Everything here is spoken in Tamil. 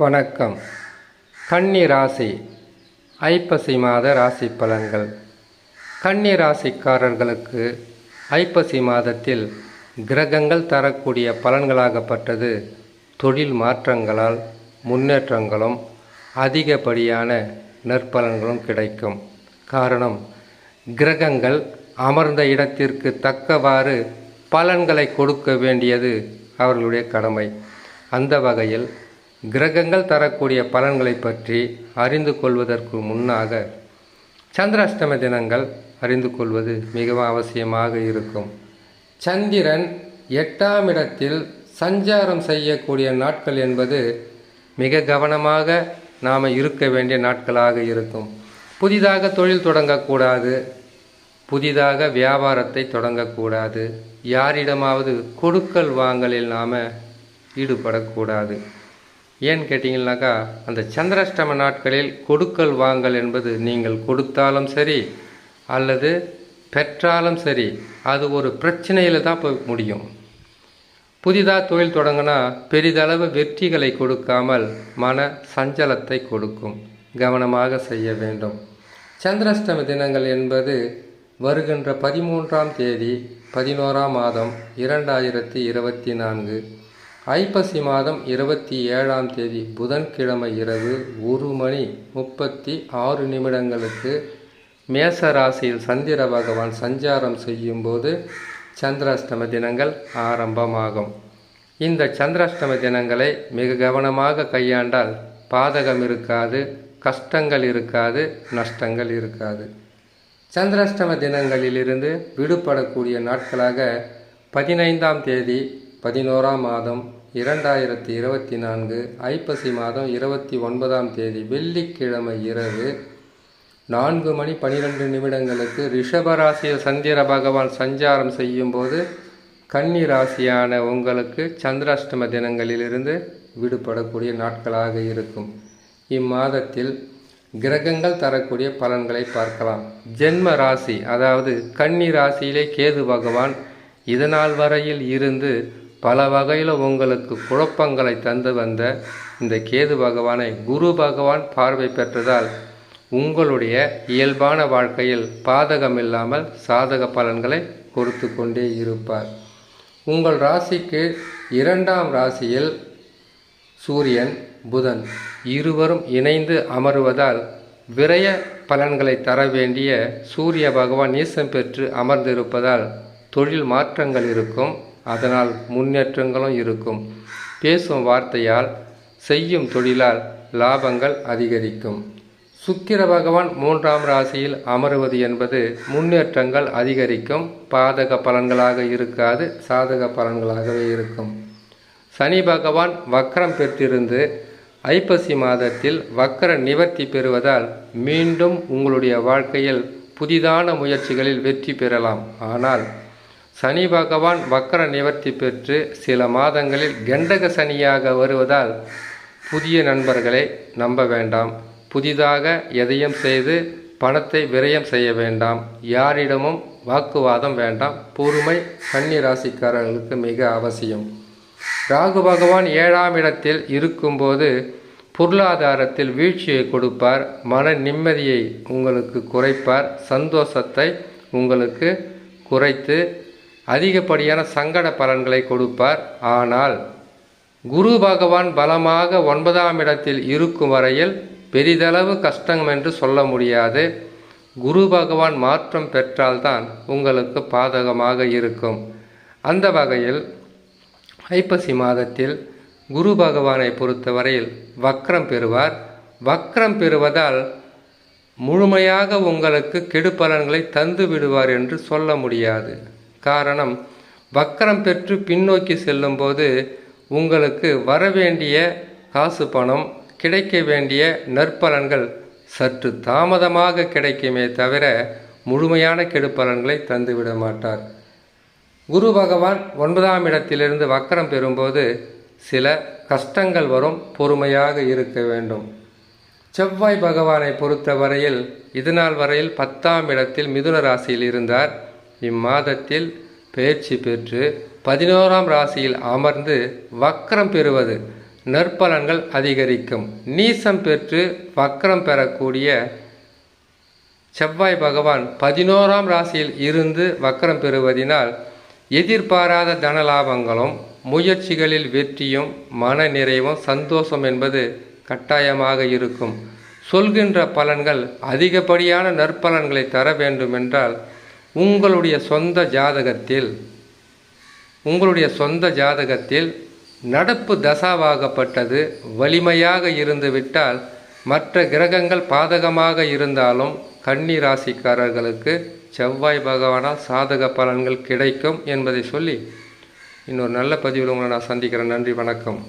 வணக்கம். கன்னி ராசி ஐப்பசி மாத ராசி பலன்கள். கன்னி ராசிக்காரர்களுக்கு ஐப்பசி மாதத்தில் கிரகங்கள் தரக்கூடிய பலன்களாகப்பட்டது. தொழில் மாற்றங்களால் முன்னேற்றங்களும் அதிகப்படியான நற்பலன்களும் கிடைக்கும். காரணம் கிரகங்கள் அமர்ந்த இடத்திற்கு தக்கவாறு பலன்களை கொடுக்க வேண்டியது அவர்களுடைய கடமை. அந்த வகையில் கிரகங்கள் தரக்கூடிய பலன்களை பற்றி அறிந்து கொள்வதற்கு முன்னாக சந்திராஷ்டம தினங்கள் அறிந்து கொள்வது மிகவும் அவசியமாக இருக்கும். சந்திரன் எட்டாம் இடத்தில் சஞ்சாரம் செய்யக்கூடிய நாட்கள் என்பது மிக கவனமாக நாம் இருக்க வேண்டிய நாட்களாக இருக்கும். புதிதாக தொழில் தொடங்கக்கூடாது. புதிதாக வியாபாரத்தை தொடங்கக்கூடாது. யாரிடமாவது கொடுக்கல் வாங்கலில் நாம் ஈடுபடக்கூடாது. ஏன்னு கேட்டிங்கனாக்கா அந்த சந்திராஷ்டம நாட்களில் கொடுக்கல் வாங்கல் என்பது நீங்கள் கொடுத்தாலும் சரி அல்லது பெற்றாலும் சரி அது ஒரு பிரச்சனையில் தான் போய் முடியும். புதிதாக தொழில் தொடங்கினா பெரிதளவு வெற்றிகளை கொடுக்காமல் மன சஞ்சலத்தை கொடுக்கும். கவனமாக செய்ய வேண்டும். சந்திராஷ்டம தினங்கள் என்பது வருகின்ற பதிமூன்றாம் தேதி பதினோராம் மாதம் இரண்டாயிரத்தி இருபத்தி நான்கு. ஐப்பசி மாதம் இருபத்தி ஏழாம் தேதி புதன்கிழமை இரவு ஒரு மணி முப்பத்தி ஆறு நிமிடங்களுக்கு மேச ராசியில் சந்திர பகவான் சஞ்சாரம் செய்யும்போது சந்திராஷ்டம தினங்கள் ஆரம்பமாகும். இந்த சந்திராஷ்டம தினங்களை மிக கவனமாக கையாண்டால் பாதகம் இருக்காது கஷ்டங்கள் இருக்காது நஷ்டங்கள் இருக்காது. சந்திராஷ்டம தினங்களிலிருந்து விடுபடக்கூடிய நாட்களாக பதினைந்தாம் தேதி பதினோராம் மாதம் இரண்டாயிரத்தி இருபத்தி நான்கு ஐப்பசி மாதம் இருபத்தி ஒன்பதாம் தேதி வெள்ளிக்கிழமை இரவு நான்கு மணி பனிரெண்டு நிமிடங்களுக்கு ரிஷபராசியில் சந்திர பகவான் சஞ்சாரம் செய்யும்போது கன்னி ராசியான உங்களுக்கு சந்திராஷ்டம தினங்களிலிருந்து விடுபடக்கூடிய நாட்களாக இருக்கும். இம்மாதத்தில் கிரகங்கள் தரக்கூடிய பலன்களை பார்க்கலாம். ஜென்ம ராசி அதாவது கன்னி ராசியிலே கேது பகவான் இதனால் வரையில் இருந்து பல வகையில் உங்களுக்கு குழப்பங்களை தந்து வந்த இந்த கேது பகவானை குரு பகவான் பார்வை பெற்றதால் உங்களுடைய இயல்பான வாழ்க்கையில் பாதகம் இல்லாமல் சாதக பலன்களை கொடுத்து கொண்டே இருப்பார். உங்கள் ராசிக்கு இரண்டாம் ராசியில் சூரியன் புதன் இருவரும் இணைந்து அமருவதால் விரய பலன்களை தர வேண்டிய சூரிய பகவான் நீசம் பெற்று அமர்ந்திருப்பதால் தொழில் மாற்றங்கள் இருக்கும். அதனால் முன்னேற்றங்களும் இருக்கும். பேசும் வார்த்தையால் செய்யும் தொழிலால் லாபங்கள் அதிகரிக்கும். சுக்கிர பகவான் மூன்றாம் ராசியில் அமருவது என்பது முன்னேற்றங்கள் அதிகரிக்கும். பாதக பலன்களாக இருக்காது சாதக பலன்களாகவே இருக்கும். சனி பகவான் வக்கரம் பெற்றிருந்து ஐப்பசி மாதத்தில் வக்கர நிவர்த்தி பெறுவதால் மீண்டும் உங்களுடைய வாழ்க்கையில் புதிதான முயற்சிகளில் வெற்றி பெறலாம். ஆனால் சனி பகவான் வக்கர நிவர்த்தி பெற்று சில மாதங்களில் கண்டக சனியாக வருவதால் புதிய நண்பர்களை நம்ப வேண்டாம். புதிதாக எதையும் செய்து பணத்தை விரயம் செய்ய வேண்டாம். யாரிடமும் வாக்குவாதம் வேண்டாம். பொறுமை கன்னி ராசிக்காரர்களுக்கு மிக அவசியம். ராகு பகவான் ஏழாம் இடத்தில் இருக்கும்போது பொருளாதாரத்தில் வீழ்ச்சியை கொடுப்பார். மன நிம்மதியை உங்களுக்கு குறைப்பார். சந்தோஷத்தை உங்களுக்கு குறைத்து அதிகப்படியான சங்கட பலன்களை கொடுப்பார். ஆனால் குரு பகவான் பலமாக ஒன்பதாம் இடத்தில் இருக்கும் வரையில் பெரிதளவு கஷ்டம் என்று சொல்ல முடியாது. குரு பகவான் மாற்றம் பெற்றால்தான் உங்களுக்கு பாதகமாக இருக்கும். அந்த வகையில் ஐப்பசி மாதத்தில் குரு பகவானை பொறுத்தவரையில் வக்ரம் பெறுவார். வக்ரம் பெறுவதால் முழுமையாக உங்களுக்கு கெடுபலன்களை தந்து விடுவார் என்று சொல்ல முடியாது. காரணம் வக்கரம் பெற்று பின்னோக்கி செல்லும்போது உங்களுக்கு வரவேண்டிய காசு பணம் கிடைக்க வேண்டிய நற்பலன்கள் சற்று தாமதமாக கிடைக்குமே தவிர முழுமையான கெடுப்பலன்களை தந்துவிட மாட்டார். குரு பகவான் ஒன்பதாம் இடத்திலிருந்து வக்கரம் பெறும்போது சில கஷ்டங்கள் வரும் பொறுமையாக இருக்க வேண்டும். செவ்வாய் பகவானை பொறுத்தவரையில் இதுநாள் வரையில் பத்தாம் இடத்தில் மிதுன ராசியில் இருந்தார். இம்மாதத்தில் பயிற்சி பெற்று பதினோராம் ராசியில் அமர்ந்து வக்கரம் பெறுவது நற்பலன்கள் அதிகரிக்கும். நீசம் பெற்று வக்கரம் பெறக்கூடிய செவ்வாய் பகவான் பதினோராம் ராசியில் இருந்து வக்கரம் பெறுவதினால் எதிர்பாராத தனலாபங்களும் முயற்சிகளில் வெற்றியும் மன நிறைவும் சந்தோஷம் என்பது கட்டாயமாக இருக்கும். சொல்கின்ற பலன்கள் அதிகப்படியான நற்பலன்களை தர வேண்டுமென்றால் உங்களுடைய சொந்த ஜாதகத்தில் உங்களுடைய சொந்த ஜாதகத்தில் நடப்பு தசாவாகப்பட்டது வலிமையாக இருந்துவிட்டால் மற்ற கிரகங்கள் பாதகமாக இருந்தாலும் கன்னி ராசிக்காரர்களுக்கு செவ்வாய் பகவானால் சாதக பலன்கள் கிடைக்கும் என்பதை சொல்லி இன்னொரு நல்ல பதிவில் உங்களை நான் சந்திக்கிறேன். நன்றி வணக்கம்.